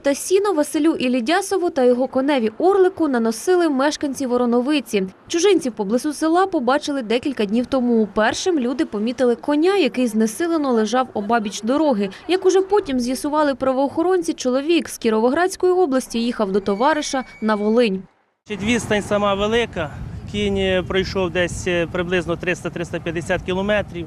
та сіно Василю Ілідясову та його коневі Орлику наносили мешканці Вороновиці. Чужинців поблизу села побачили декілька днів тому. Першим люди помітили коня, який знесилено лежав обабіч дороги. Як уже потім з'ясували правоохоронці, чоловік з Кіровоградської області їхав до товариша на Волинь. Відстань сама велика. Кінь е, пройшов десь е, приблизно 300-350 кілометрів.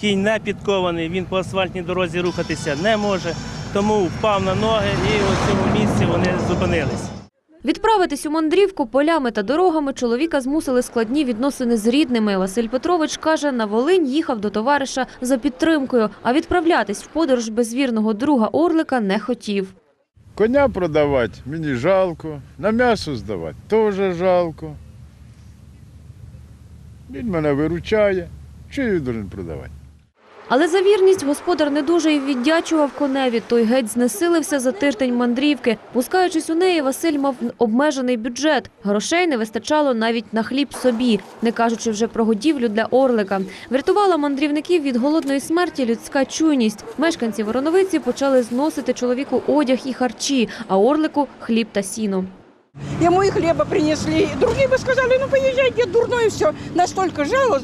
Кінь не підкований, він по асфальтній дорозі рухатися не може, тому впав на ноги і у цьому місці вони зупинились. Відправитись у мандрівку полями та дорогами чоловіка змусили складні відносини з рідними. Василь Петрович каже, на Волинь їхав до товариша за підтримкою, а відправлятись в подорож без вірного друга Орлика не хотів. Коня продавати мені жалко, на м'ясо здавати теж жалко. Він мене виручає, що я його должен продавати? Але за вірність господар не дуже й віддячував коневі. Той геть знесилився за тиждень мандрівки. Пускаючись у неї, Василь мав обмежений бюджет. Грошей не вистачало навіть на хліб собі, не кажучи вже про годівлю для орлика. Врятувала мандрівників від голодної смерті людська чуйність. Мешканці Вороновиці почали зносити чоловіку одяг і харчі, а орлику хліб та сіно. Ему и хлеба принесли. Другие бы сказали, ну поезжай, где дурной, все. Настолько жало.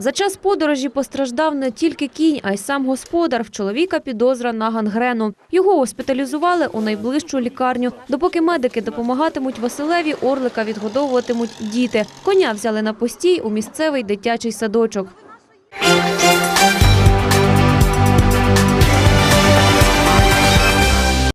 За час подорожі постраждав не тільки кінь, а й сам господар. В чоловіка підозра на гангрену. Його госпіталізували у найближчу лікарню. Допоки медики допомагатимуть Василеві, орлика відгодовуватимуть діти. Коня взяли на постій у місцевий дитячий садочок.